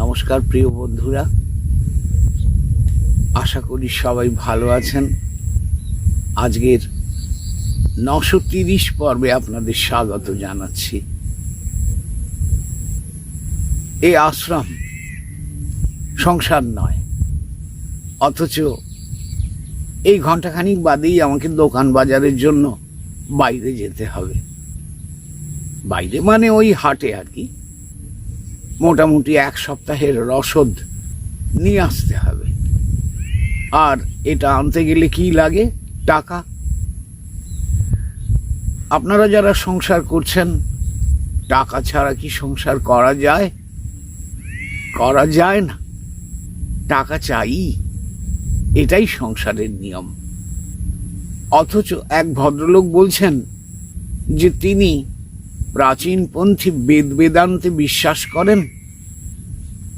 নমস্কার প্রিয় বন্ধুরা। আশা করি সবাই ভালো আছেন। আজকের নশো তিরিশ পর্বে আপনাদের স্বাগত জানাচ্ছি। এই আশ্রম সংসার নয়, অথচ এই ঘন্টাখানিক বাদেই আমাকে দোকান বাজারের জন্য বাইরে যেতে হবে। বাইরে মানে ওই হাটে আর কি। মোটামুটি এক সপ্তাহের রসদ নিয়ে আসতে হবে। আর এটা আনতে গেলে কি লাগে? টাকা। আপনারা যারা সংসার করছেন, টাকা ছাড়া কি সংসার করা যায়? করা যায় না। টাকা চাই। এটাই সংসারের নিয়ম। অথচ এক ভদ্রলোক বলছেন যে, তিনি প্রাচীনপন্থী বেদ বেদান্তে বিশ্বাস করেন?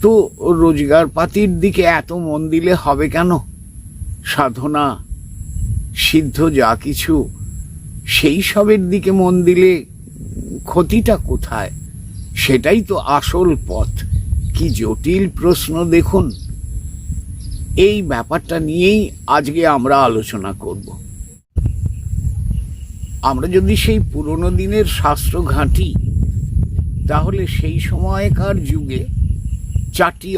তো রোজগার পাতির দিকে এত মন দিলে হবে কেন? সাধনা, সিদ্ধ যা কিছু, সেই সবের দিকে মন দিলে ক্ষতিটা কোথায়? সেটাই তো আসল পথ। কি জটিল প্রশ্ন দেখুন। এই ব্যাপারটা নিয়েই আজকে আমরা আলোচনা করব। আমরা যদি সেই পুরনো দিনের শাস্ত্র ঘাঁটি, তাহলে সেই সময়কার যুগে চারটি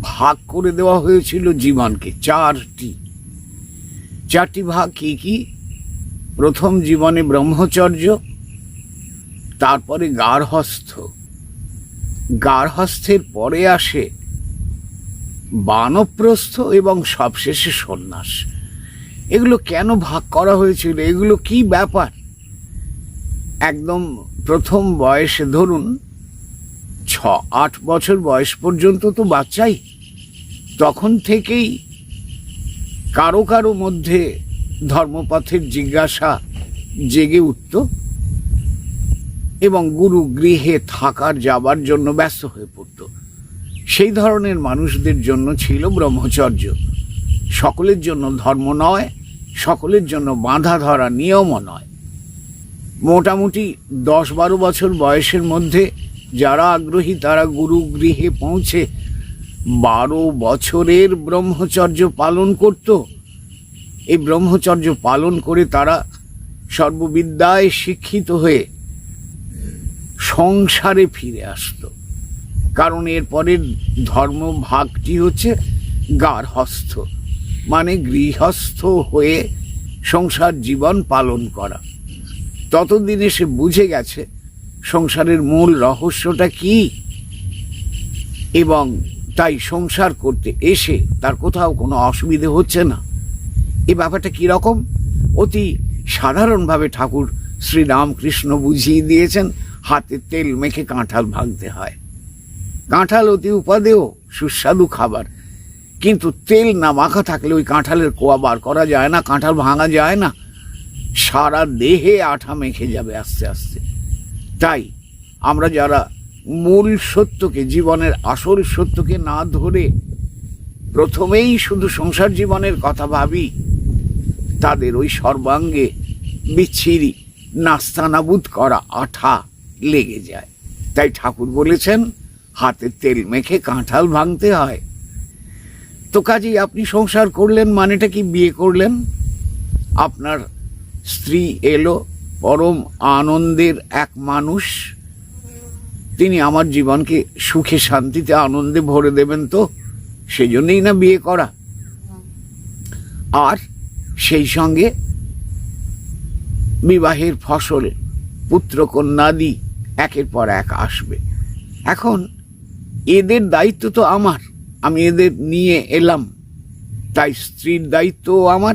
ভাগ করে দেওয়া হয়েছিল জীবনকে, চারটি। চারটি ভাগ কি কি? প্রথম জীবনে ব্রহ্মচর্য, তারপরে গার্হস্থ। গার্হস্থের পরে আসে বানপ্রস্থ এবং সবশেষে সন্ন্যাস। এগুলো কেন ভাগ করা হয়েছিল? এগুলো কি ব্যাপার? একদম প্রথম বয়সে ধরুন ছ আট বছর বয়স পর্যন্ত তো বাচ্চাই। তখন থেকেই কারও কারও মধ্যে ধর্মপথের জিজ্ঞাসা জেগে উঠত এবং গুরু গৃহে থাকার যাবার জন্য ব্যস্ত হয়ে পড়ত। সেই ধরনের মানুষদের জন্য ছিল ব্রহ্মচর্য। সকলের জন্য ধর্ম নয় সকলের জন্য বাঁধা ধরা নিয়মও নয়। মোটামুটি দশ বারো বছর বয়সের মধ্যে যারা আগ্রহী তারা গুরু গৃহে পৌঁছে বারো বছরের ব্রহ্মচর্য পালন করত। এই ব্রহ্মচর্য পালন করে তারা সর্ববিদ্যায় শিক্ষিত হয়ে সংসারে ফিরে আসতো। কারণ এরপরের ধর্ম ভাগটি হচ্ছে গার্হস্থ মানে গৃহস্থ হয়ে সংসার জীবন পালন করা। ততদিনে সে বুঝে গেছে সংসারের মূল রহস্যটা কি। এবং তাই সংসার করতে এসে তার কোথাও কোনো অসুবিধে হচ্ছে না। এ ব্যাপারটা কীরকম অতি সাধারণভাবে ঠাকুর শ্রীরামকৃষ্ণ বুঝিয়ে দিয়েছেন, হাতে তেল মেখে কাঁঠাল ভাঙতে হয়। কাঁঠাল অতি উপাদেয়, সুস্বাদু খাবার। কিন্তু তেল না মাখা থাকলে ওই কাঁঠালের কোয়া বার করা যায় না, কাঁঠাল ভাঙা যায় না। সারা দেহে আঠা মেখে যাবে আস্তে আস্তে। তাই আমরা যারা মূল সত্যকে, জীবনের আসল সত্যকে না ধরে প্রথমেই শুধু সংসার জীবনের কথা ভাবি, তাদের ওই সর্বাঙ্গে বিচ্ছিরি, নাস্তানাবুদ করা আঠা লেগে যায়। তাই ঠাকুর বলেছেন, হাতে তেল মেখে কাঁঠাল ভাঙতে হয়। তো কাজেই আপনি সংসার করলেন, মানেটা কি? বিয়ে করলেন। আপনার স্ত্রী এলো, পরম আনন্দের এক মানুষ। তিনি আমার জীবনকে সুখে, শান্তিতে, আনন্দে ভরে দেবেন তো? সেই সেজন্যই না বিয়ে করা? আর সেই সঙ্গে বিবাহের ফসল, পুত্র কন্যাদি একের পর এক আসবে। এখন এদের দায়িত্ব তো আমার। আমি এদের নিয়ে এলাম। তাই স্ত্রীর দায়িত্ব আমার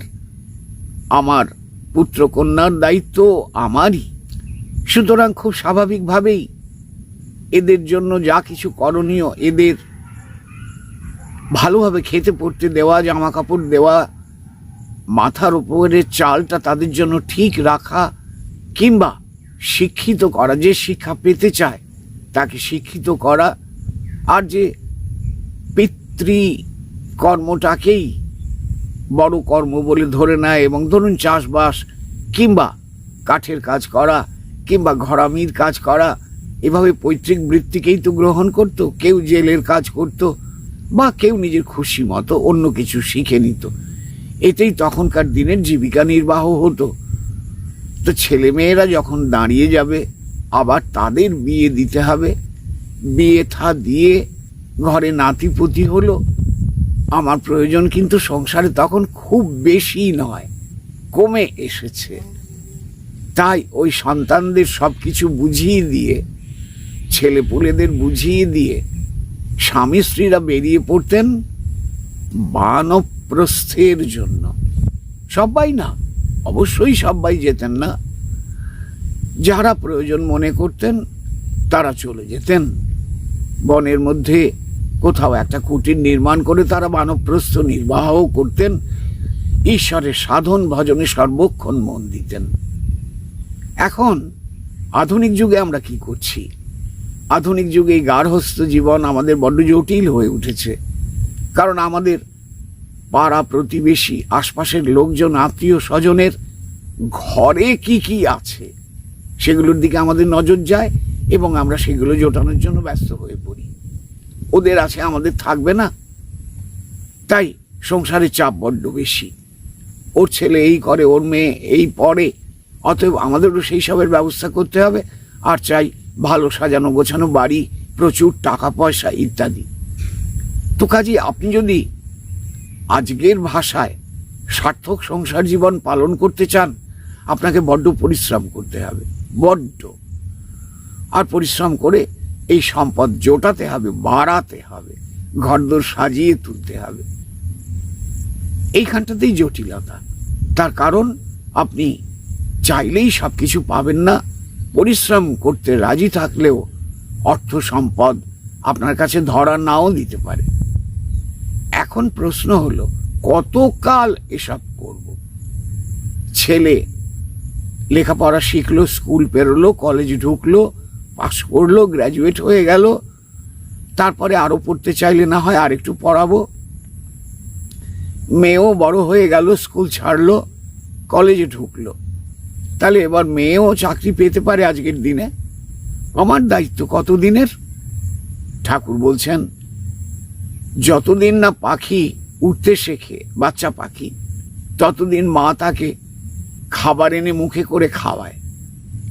আমার পুত্রকন্যার দায়িত্ব আমারই। সুতরাং খুব স্বাভাবিকভাবেই এদের জন্য যা কিছু করণীয় এদের ভালোভাবে খেতে পড়তে দেওয়া জামা কাপড় দেওয়া, মাথার উপরের চালটা তাদের জন্য ঠিক রাখা কিংবা শিক্ষিত করা, যে শিক্ষা পেতে চায় তাকে শিক্ষিত করা। আর যে পিতৃ কর্মটাকেই বড় কর্ম বলে ধরে নেয় এবং ধরুন চাষবাস কিংবা কাঠের কাজ করা কিংবা ঘরামির কাজ করা, এভাবে পৈতৃক বৃত্তিকেই তো গ্রহণ করত, কেউ জেলের কাজ করত বা কেউ নিজের খুশি মতো অন্য কিছু শিখে নিত। এতেই তখনকার দিনের জীবিকা নির্বাহ হতো। তো ছেলে মেয়েরা যখন দাঁড়িয়ে যাবে, আবার তাদের বিয়ে দিতে হবে। বিয়ে থা দিয়ে ঘরে নাতিপুতি হলো, আমার প্রয়োজন কিন্তু সংসারে তখন খুব বেশি নয়, কমে এসেছে। তাই ওই সন্তানদের সব কিছু বুঝিয়ে দিয়ে, ছেলেপুলেদের বুঝিয়ে দিয়ে স্বামী স্ত্রীরা বেরিয়ে পড়তেন বানপ্রস্থের জন্য। সবাই না, অবশ্যই সবাই যেতেন না। যারা প্রয়োজন মনে করতেন, তারা চলে যেতেন। বনের মধ্যে কোথাও একটা কুটির নির্মাণ করে তারা বানপ্রস্থ নির্বাহ করতেন, ঈশ্বরের সাধন ভজনে সর্বক্ষণ মন দিতেন। এখন, আধুনিক যুগে আমরা কি করছি? আধুনিক যুগে এই গার্হস্থ জীবন আমাদের বড্ড জটিল হয়ে উঠেছে, কারণ আমাদের পাড়া প্রতিবেশী, আশপাশের লোকজন, আত্মীয় স্বজনের ঘরে কি কি আছে, সেগুলোর দিকে আমাদের নজর যায় এবং আমরা সেগুলো জোটানোর জন্য ব্যস্ত হয়ে পড়ি। ওদের আছে আমাদের থাকবে না। তাই সংসারের চাপ বড্ড বেশি। ওর ছেলে এই করে ওর মেয়ে এই পড়ে অতএব আমাদেরও সেই সবের ব্যবস্থা করতে হবে। আর চাই ভালো সাজানো গোছানো বাড়ি, প্রচুর টাকা পয়সা ইত্যাদি। তো কাজী, আপনি যদি আজকের ভাষায় সার্থক সংসার জীবন পালন করতে চান, আপনাকে বড্ড পরিশ্রম করতে হবে, বড্ড। আর পরিশ্রম করে এই সম্পদ জোটাতে হবে, বাড়াতে হবে, ঘরদোর সাজিয়ে তুলতে হবে। এইখানটাতেই জটিলতা। তার কারণ, আপনি চাইলেই সব কিছু পাবেন না। পরিশ্রম করতে রাজি থাকলেও অর্থ সম্পদ আপনার কাছে ধরা নাও দিতে পারে। এখন প্রশ্ন হলো, কতকাল এসব করব? ছেলে লেখাপড়া শিখলো, স্কুল পেরোলো, কলেজ ঢুকলো পাস করল গ্র্যাজুয়েট হয়ে গেল। তারপরে আরও পড়তে চাইলে না হয় আর একটু পড়াবো। মেয়েও বড় হয়ে গেল স্কুল ছাড়লো কলেজে ঢুকলো। তাহলে এবার মেয়েও চাকরি পেতে পারে আজকের দিনে। আমার দায়িত্ব কতদিনের? ঠাকুর বলছেন, যতদিন না পাখি উঠতে শেখে, বাচ্চা পাখি, ততদিন মা তাকে খাবার এনে মুখে করে খাওয়ায়।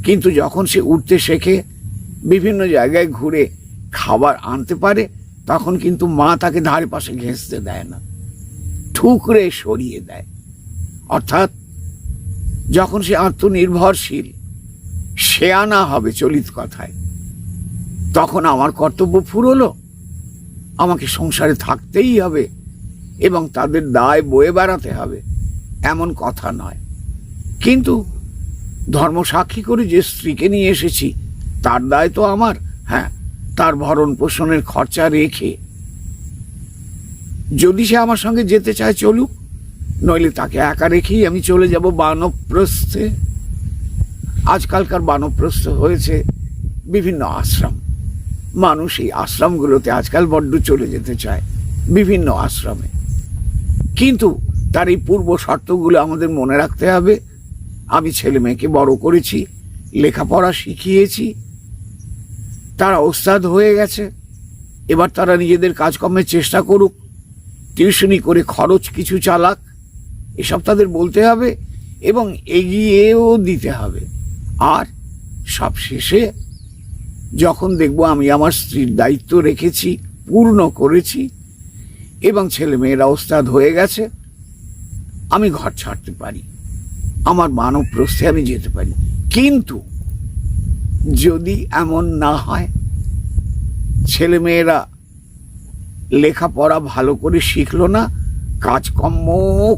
কিন্তু যখন সে উঠতে শেখে বিভিন্ন জায়গায় ঘুরে খাবার আনতে পারে, তখন কিন্তু মা তাকে ধারে পাশে ঘেঁচতে দেয় না, ঠুকরে সরিয়ে দেয়। অর্থাৎ যখন সে আত্মনির্ভরশীল, সে আনা হবে চলিত কথায়, তখন আমার কর্তব্য ফুরলো। আমাকে সংসারে থাকতেই হবে এবং তাদের দায় বয়ে বেড়াতে হবে, এমন কথা নয়। কিন্তু ধর্ম সাক্ষী করে যে স্ত্রীকে নিয়ে এসেছি তার দায় তো আমার হ্যাঁ তার ভরণ পোষণের খরচা রেখে। যদি সে আমার সঙ্গে যেতে চায়, চলুক, নইলে তাকে একা রেখেই আমি চলে যাব বানপ্রস্থে। আজকালকার বানপ্রস্থ হয়েছে বিভিন্ন আশ্রম। মানুষ এই আশ্রমগুলোতে আজকাল বড্ড চলে যেতে চায়, বিভিন্ন আশ্রমে। কিন্তু তার এই পূর্ব শর্তগুলো আমাদের মনে রাখতে হবে। আমি ছেলে মেয়েকে বড় করেছি, লেখাপড়া শিখিয়েছি তারা ওস্তাদ হয়ে গেছে। এবার তারা নিজেদের কাজকর্মের চেষ্টা করুক, টিউশনি করে খরচ কিছু চালাক, এসব তাদের বলতে হবে এবং এগিয়েও দিতে হবে। আর সব শেষে যখন দেখব আমি আমার স্ত্রীর দায়িত্ব রেখেছি, পূর্ণ করেছি এবং ছেলে মেয়েরা ওস্তাদ হয়ে গেছে, আমি ঘর ছাড়তে পারি। আমার মানব প্রস্থে আমি যেতে পারি। কিন্তু যদি এমন না হয় ছেলে মেয়েরা লেখাপড়া ভালো করে শিখলো না কাজকর্ম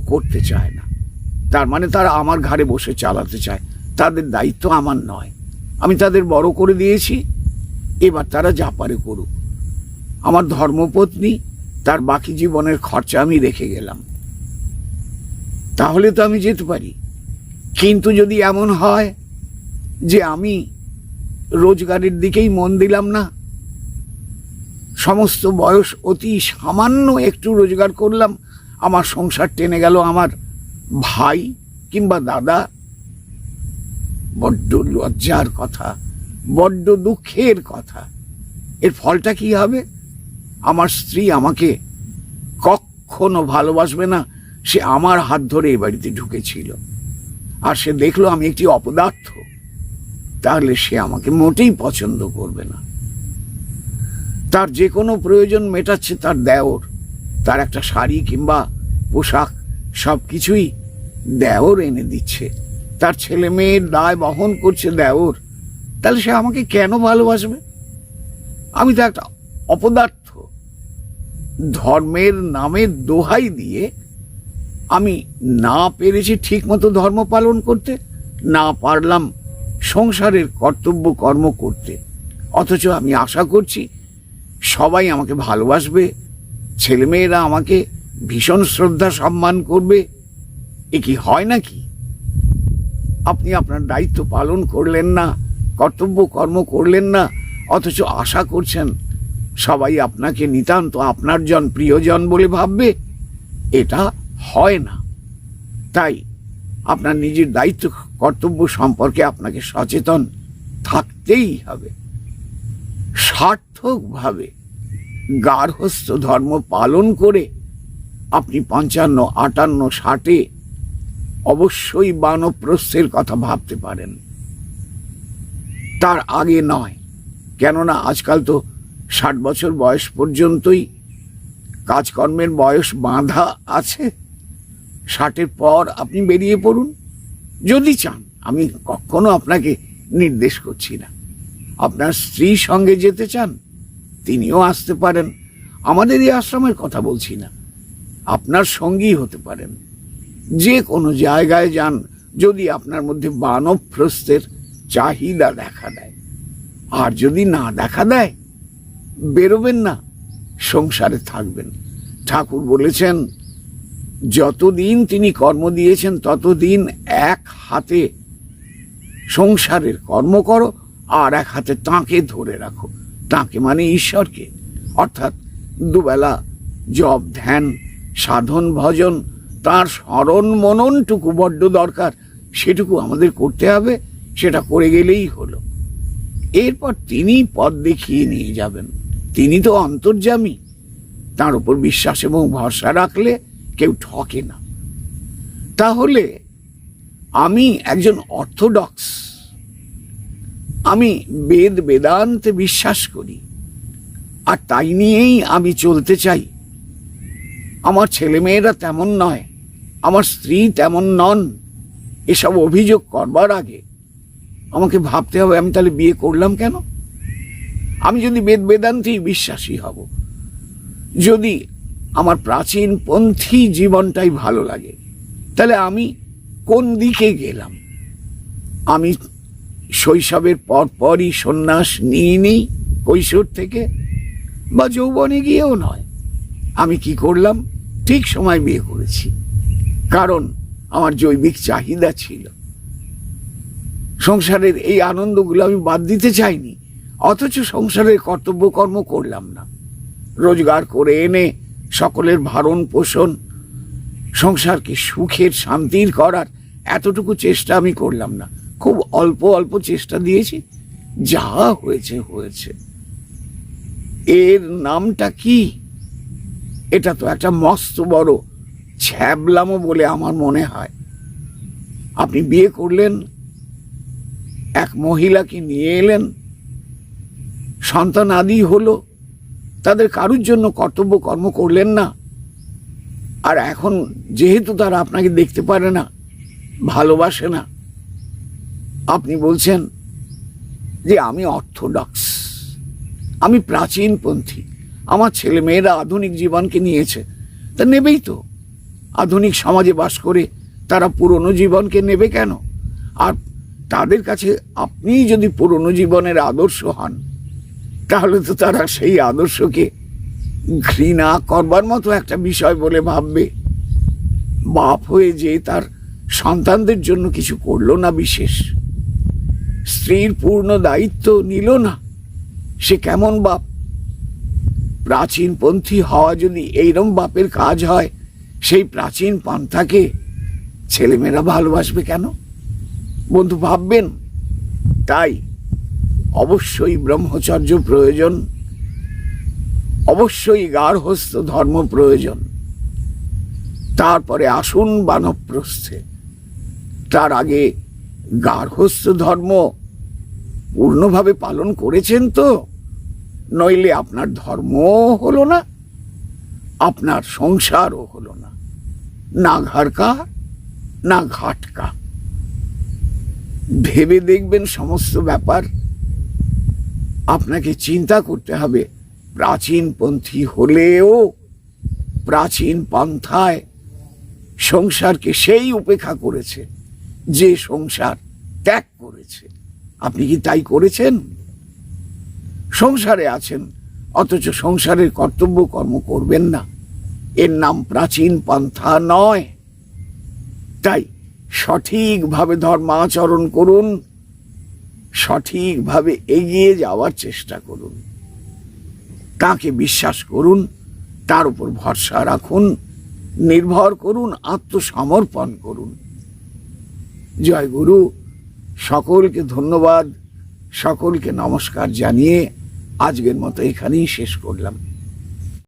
করতে চায় না। তার মানে তারা আমার ঘাড়ে বসে চালাতে চায়। তাদের দায়িত্ব আমার নয়। আমি তাদের বড় করে দিয়েছি। এবার তারা যা পারে করুক। আমার ধর্মপত্নী, তার বাকি জীবনের খরচা আমি রেখে গেলাম। তাহলে তো আমি যেতে পারি। কিন্তু যদি এমন হয় যে আমি রোজগারের দিকেই মন দিলাম না। সমস্ত বয়স অতি সামান্য একটু রোজগার করলাম। আমার সংসার টেনে গেল আমার ভাই কিংবা দাদা। বড্ড লজ্জার কথা, বড্ড দুঃখের কথা। এর ফলটা কি হবে? আমার স্ত্রী আমাকে কখনো ভালোবাসবে না। সে আমার হাত ধরে এ বাড়িতে ঢুকেছিল। আর সে দেখল আমি একটি অপদার্থ। তাহলে সে আমাকে মোটেই পছন্দ করবে না। তার যে কোনো প্রয়োজন মেটাচ্ছে তার দেওর। তার একটা শাড়ি কিংবা পোশাক সব কিছুই দেওর এনে দিচ্ছে। তার ছেলে মেয়ের দায় বহন করছে দেওর। তাহলে সে আমাকে কেন ভালোবাসবে? আমি তো একটা অপদার্থ। ধর্মের নামের দোহাই দিয়ে আমি না পেরেছি ঠিক মতো ধর্ম পালন করতে, না পারলাম সংসারের কর্তব্য কর্ম করতে। অথচ আমি আশা করছি সবাই আমাকে ভালোবাসবে, ছেলেমেয়েরা আমাকে ভীষণ শ্রদ্ধা সম্মান করবে। এ কি হয় নাকি? আপনি আপনার দায়িত্ব পালন করলেন না, কর্তব্য কর্ম করলেন না, অথচ আশা করছেন সবাই আপনাকে নিতান্ত আপনার জন প্রিয়জন বলে ভাববে। এটা হয় না। তাই আপনার নিজের দায়িত্ব কর্তব্য সম্পর্কে আপনাকে সচেতন থাকতেই হবে। সার্থকভাবে গার্হস্থ ধর্ম পালন করে আপনি পঞ্চান্ন, আটান্ন, ষাটে অবশ্যই বানপ্রস্থের কথা ভাবতে পারেন। তার আগে নয়, কেননা আজকাল তো ষাট বছর বয়স পর্যন্তই কাজকর্মের বয়স বাঁধা আছে। ষাটের পর আপনি বেরিয়ে পড়ুন। যদি চান, আমি কখনো আপনাকে নির্দেশ করছি না। আপনার স্ত্রীর সঙ্গে যেতে চান, তিনিও আসতে পারেন। আমাদের এই আশ্রমের কথা বলছি না। আপনার সঙ্গী হতে পারেন। যে কোনো জায়গায় যান, যদি আপনার মধ্যে বানপ্রস্থের চাহিদা দেখা দেয়। আর যদি না দেখা দেয়, বেরোবেন না, সংসারে থাকবেন। ঠাকুর বলেছেন যতদিন তিনি কর্ম দিয়েছেন, ততদিন এক হাতে সংসারের কর্ম করো আর এক হাতে তাঁকে ধরে রাখো। তাঁকে মানে ঈশ্বরকে। অর্থাৎ দুবেলা জপ, ধ্যান, সাধন, ভজন, তার স্মরণ মননটুকু বড্ড দরকার। সেটুকু আমাদের করতে হবে, সেটা করে গেলেই হলো। এরপর তিনি পথ দেখিয়ে নিয়ে যাবেন। তিনি তো অন্তর্যামী। তার উপর বিশ্বাস এবং ভরসা রাখলে কেউ ঠকে না। তাহলে আমি একজন অর্থোডক্স। আমি বেদ বেদান্তে বিশ্বাস করি। আর তাই নিয়েই আমি চলতে চাই। আমার ছেলেমেয়েরা তেমন নয়, আমার স্ত্রী তেমন নন। এসব অভিযোগ করবার আগে আমাকে ভাবতে হবে, আমি তাহলে বিয়ে করলাম কেন? আমি যদি বেদ বেদান্তেই বিশ্বাসী হব, যদি আমার প্রাচীন পন্থী জীবনটাই ভালো লাগে। তাহলে আমি কোন দিকে গেলাম? আমি শৈশবের পর পরই সন্ন্যাস নিয়ে নিই কৈশোর থেকে, বা যৌবনে গিয়েও নয়। আমি কি করলাম? ঠিক সময় বিয়ে করেছি, কারণ আমার জৈবিক চাহিদা ছিল। সংসারের এই আনন্দগুলো আমি বাদ দিতে চাইনি, অথচ সংসারের কর্তব্য কর্ম করলাম না। রোজগার করে এনে সকলের ভারণ পোষণ, সংসারকে সুখের, শান্তির করার এতটুকু চেষ্টা আমি করলাম না। খুব অল্প অল্প চেষ্টা দিয়েছি। যা হয়েছে হয়েছে। এর নামটা কি? এটা তো একটা মস্ত বড় ছ্যাবলামো বলে আমার মনে হয়। আপনি বিয়ে করলেন, এক মহিলাকে নিয়ে এলেন, সন্তান আদি হলো তাদের কারুর জন্য কর্তব্য কর্ম করলেন না। আর এখন যেহেতু তারা আপনাকে দেখতে পারে না, ভালোবাসে না, আপনি বলছেন যে আমি অর্থোডক্স, আমি প্রাচীনপন্থী, আমার ছেলে মেয়েরা আধুনিক জীবনকে নিয়েছে, তা নেবেই তো। আধুনিক সমাজে বাস করে তারা পুরনো জীবনকে নেবে কেন? আর তাদের কাছে আপনি যদি পুরনো জীবনের আদর্শ হন তাহলে তো তারা সেই আদর্শকে ঘৃণা করবার মতো একটা বিষয় বলে ভাববে। বাপ হয়ে যে তার সন্তানদের জন্য কিছু করল না বিশেষ। স্ত্রীর পূর্ণ দায়িত্ব নিল না, সে কেমন বাপ? প্রাচীনপন্থী হওয়া যদি এইরম বাপের কাজ হয়, সেই প্রাচীন পন্থাকে ছেলেমেয়েরা ভালোবাসবে কেন? বন্ধু, ভাববেন? তাই অবশ্যই ব্রহ্মচর্য প্রয়োজন। অবশ্যই গার্হস্থ ধর্ম প্রয়োজন। তারপরে আসুন বানপ্রস্থে। তার আগে গার্হস্থ ধর্ম পূর্ণভাবে পালন করেছেন তো? নইলে আপনার ধর্মও হলো না, আপনার সংসারও হলো না। না ঘরকা না ঘাটকা। ভেবে দেখবেন সমস্ত ব্যাপার। আপনাকে চিন্তা করতে হবে। প্রাচীনপন্থী হলেও প্রাচীন পন্থায় সংসারকে সেই উপেক্ষা করেছে যে সংসার ত্যাগ করেছে। আপনি কি তাই করেছেন? সংসারে আছেন, অথচ সংসারের কর্তব্য কর্ম করবেন না। এর নাম প্রাচীন পন্থা নয়। তাই সঠিকভাবে ধর্মাচরণ করুন সঠিকভাবে এগিয়ে যাওয়ার চেষ্টা করুন। তাকে বিশ্বাস করুন, তার উপর ভরসা রাখুন, নির্ভর করুন, আত্মসমর্পণ করুন। জয় গুরু, সকলকে ধন্যবাদ, সকলকে নমস্কার জানিয়ে আজকের মতো এখানেই শেষ করলাম।